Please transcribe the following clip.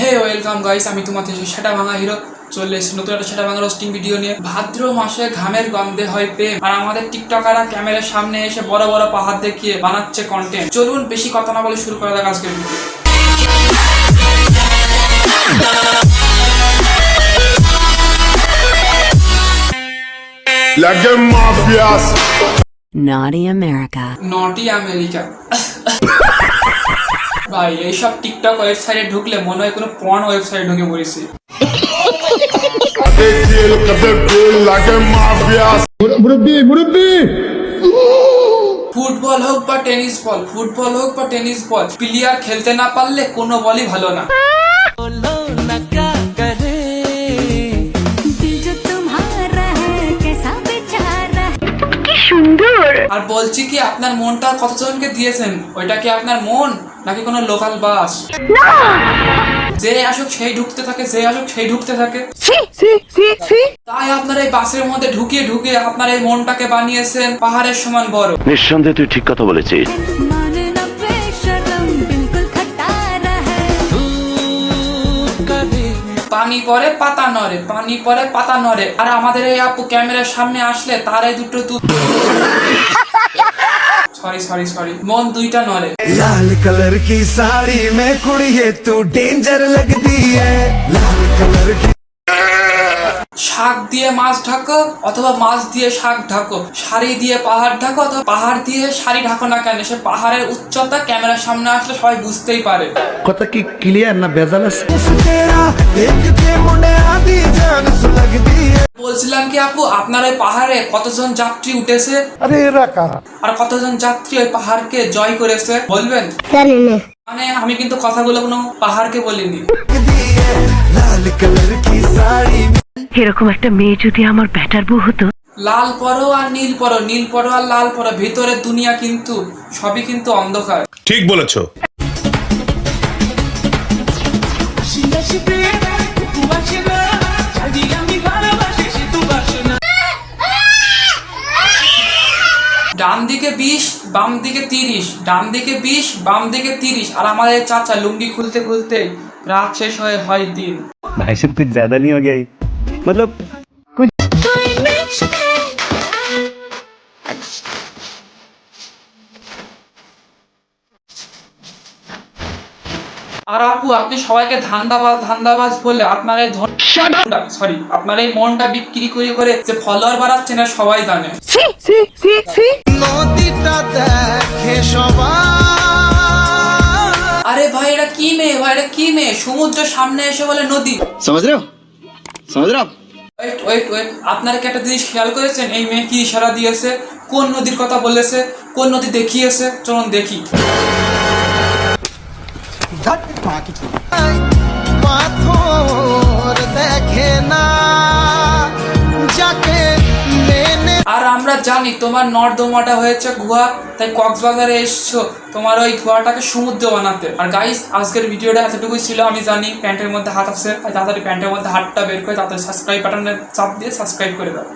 হে welcome guys আমি তোমাদের সেটা ভাঙা হিরো চলে এসেছি। নতুন একটা সেটা ভাঙা রোস্টিং ভিডিও নিয়ে। ভাদ্র মাসে ঘামের গন্ধে হয় প্রেম। আর আমাদের টিকটকাররা ক্যামেরার সামনে এসে বড় বড় পাহাড় দেখিয়ে বানাচ্ছে কন্টেন্ট চলুন বেশি কথা না বলে শুরু করা যাক আজকের video Like a mafias. Naughty America. Naughty America ভাই এইসব টিকটক ওয়েবসাইটে ঢুকলে মনে হয় কোনো পর্ন ওয়েবসাইটে ঢুকে পড়েছি। ফুটবল হোক বা টেনিস বল ফুটবল হোক বা টেনিস বল প্লেয়ার খেলতে না পারলে কোনো বলই ভালো না। আর বলছি কি আপনার মনটা কতজনকে দিয়েছেন? ওইটা কি আপনার মন নাকি কোনো লোকাল বাস? যে আসুক সেই ঢুকতে থাকে যে আসুক সেই ঢুকতে থাকে। তাই আপনার এই বাসের মধ্যে ঢুকিয়ে ঢুকিয়ে আপনার এই মনটাকে বানিয়েছেন পাহাড়ের সমান বড়। নিঃসন্দেহে তুই ঠিক কথা বলেছিস। পানি পরে পাতা নড়ে পানি পরে পাতা নড়ে। আর আমাদের এই আপু ক্যামেরার সামনে আসলে তার এই দুটো তু সরি সরি সরি মন দুইটা নড়ে। লাল কালার কি সাড়ি মে কুড়িয়ে তো ডেঞ্জার লাগ দিয়ে লাল কালার শাক দিয়ে মাছ ঢাকো অথবা মাছ দিয়ে শাক ঢাকো। শাড়ি দিয়ে পাহাড় ঢাকো অথবা পাহাড় দিয়ে শাড়ি ঢাকো না কেন? সে পাহাড়ের উচ্চতা ক্যামেরার সামনে আসলে সবাই বুঝতেই পারে। কথা কি ক্লিয়ার না বেজাল বলছিলাম কি আপু আপনার ওই পাহাড়ে কতজন যাত্রী উঠেছে? আর কতজন যাত্রী ওই পাহাড়কে জয় করেছে বলবেন? মানে আমি কিন্তু কথাগুলো কোনো পাহাড়কে বলিনি। লাল কালার এরকম একটা মেয়ে যদি আমার ব্যাটার বউ হতো? লাল পরো আর নীল পরো। নীল পরো আর লাল পরো। ভেতরের দুনিয়া কিন্তু সবই কিন্তু অন্ধকার। ঠিক বলেছ। ডান দিকে বিশ বাম দিকে তিরিশ। ডান দিকে বিশ বাম দিকে তিরিশ। আর আমাদের চাচা লুঙ্গি খুলতে খুলতে রাত শেষ হয়ে হয় দিন। ভাই সব কিছু জ্যাদা নিয়ে গেই। गया ये? मतलब আর আপু আপনি সবাইকে ধান্দাবাজ ধান্দাবাজ বলে আপনার এই সরি আপনার এই মনটা বিক্রি করে করে যে ফলোয়ার বাড়াচ্ছেন আর সবাই জানে নদীটা দেখে সবাই আরে ভাই এটা কি মেয়ে ভাই এটা কি মেয়ে সমুদ্র সামনে এসে বলে নদী समझ সমুদ্রম ওয়েট ওয়েট ওয়েট আপনারা কি একটা জিনিস খেয়াল করেছেন? এই মেয়ে কি ইশারা দিয়েছে? কোন নদীর কথা বলেছে? কোন নদী দেখিয়েছে? চলুন দেখি। জানি, তোমার নর্দমাটা হয়েছে গুহা, তাই কক্সবাজারে এসছো। তোমার ওই গুহাটাকে সমুদ্র বানাতে। আর গাইস আজকের ভিডিওটা এতটুকুই ছিল, আমি জানি প্যান্টের মধ্যে হাত আছে তাড়াতাড়ি প্যান্টের মধ্যে হাতটা বের করে তাড়াতাড়ি সাবস্ক্রাইব বাটনে চাপ দিয়ে সাবস্ক্রাইব করে দাও।